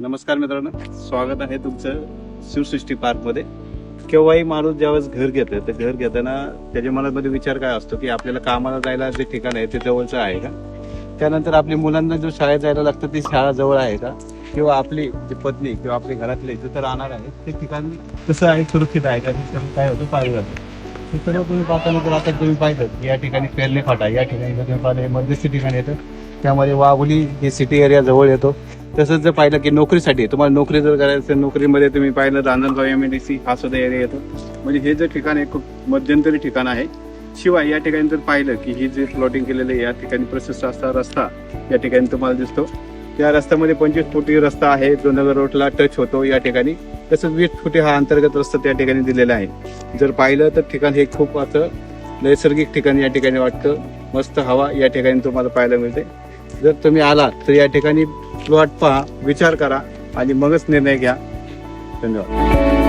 नमस्कार मित्रांनो स्वागत आहे तुमचं शिवसृष्टी पार्कमध्ये. केव्हाही माणूस ज्यावेळेस घर घेतं तर घर घेताना त्याच्या मनामध्ये विचार काय असतो की आपल्याला कामाला जायला जे ठिकाण आहे ते जवळचं आहे का? त्यानंतर आपल्या मुलांना जो शाळेत जायला लागतं ती शाळा जवळ आहे का? किंवा आपली जी पत्नी किंवा आपली घरातले जिथं राहणार आहे ते ठिकाण कसं आहे सुरक्षित आहे का? काय होतं पाहिलं जातं. हे सर्व तुम्ही पाहताना तर आता तुम्ही पाहिलं या ठिकाणी पेरले फाटा या ठिकाणी तुम्ही पाहिलं मध्यस्थी ठिकाणी येतं. त्यामध्ये वाघोली हे सिटी एरिया जवळ येतो. तसंच जर पाहिलं की नोकरीसाठी तुम्हाला नोकरी जर करायचं असेल, नोकरीमध्ये तुम्ही पाहिलं Ranjangaon M N D C हा सुद्धा एरिया येतो. म्हणजे हे जे ठिकाण आहे खूप मध्यंतरी ठिकाण आहे. शिवाय या ठिकाणी जर पाहिलं की ही जे प्लॉटिंग केलेलं आहे या ठिकाणी प्रशस्त असा रस्ता या ठिकाणी तुम्हाला दिसतो. त्या रस्त्यामध्ये पंचवीस फुटी रस्ता आहे जो नगर रोडला टच होतो या ठिकाणी. तसंच वीस फुटी हा अंतर्गत रस्ता त्या ठिकाणी दिलेला आहे. जर पाहिलं तर ठिकाण हे खूप असं नैसर्गिक ठिकाण या ठिकाणी वाटतं. मस्त हवा या ठिकाणी तुम्हाला पाहायला मिळते. जर तुम्ही आलात तर या ठिकाणी प्लॉट पहा विचार करा आणि मगच निर्णय घ्या. धन्यवाद.